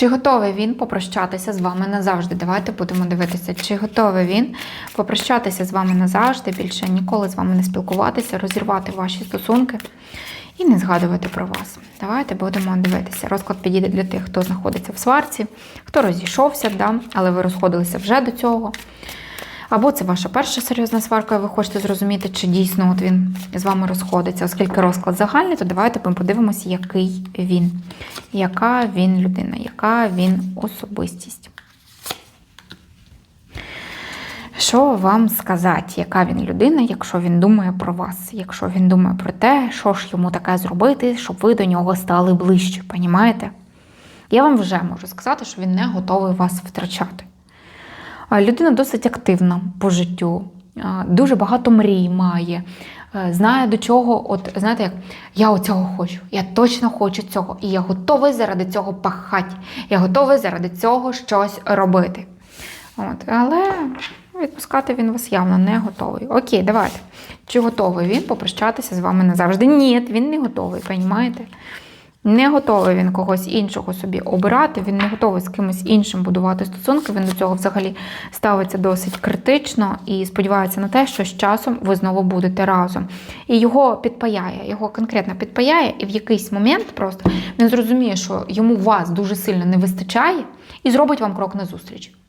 Чи готовий він попрощатися з вами назавжди? Давайте будемо дивитися, чи готовий він попрощатися з вами назавжди, більше ніколи з вами не спілкуватися, розірвати ваші стосунки і не згадувати про вас. Давайте будемо дивитися. Розклад підійде для тих, хто знаходиться в сварці, хто розійшовся, да? але ви розходилися вже до цього. Або це ваша перша серйозна сварка, і ви хочете зрозуміти, чи дійсно от він з вами розходиться. Оскільки розклад загальний, то давайте подивимося, який він, яка він людина, яка він особистість. Що вам сказати, яка він людина, якщо він думає про вас, якщо він думає про те, що ж йому таке зробити, щоб ви до нього стали ближче, понімаєте? Я вам вже можу сказати, що він не готовий вас втрачати. Людина досить активна по життю, дуже багато мрій має, е, знає до чого, от знаєте, як я оцього хочу, я точно хочу цього, і я готовий заради цього пахати, я готовий заради цього щось робити. От, але відпускати він вас явно не готовий. Окей, давайте. Чи готовий він попрощатися з вами назавжди? Ні, він не готовий, розумієте? Не готовий він когось іншого собі обирати, він не готовий з кимось іншим будувати стосунки. Він до цього взагалі ставиться досить критично і сподівається на те, що з часом ви знову будете разом. І його підпаяє, його конкретно підпаяє, і в якийсь момент просто він зрозуміє, що йому вас дуже сильно не вистачає, і зробить вам крок назустріч.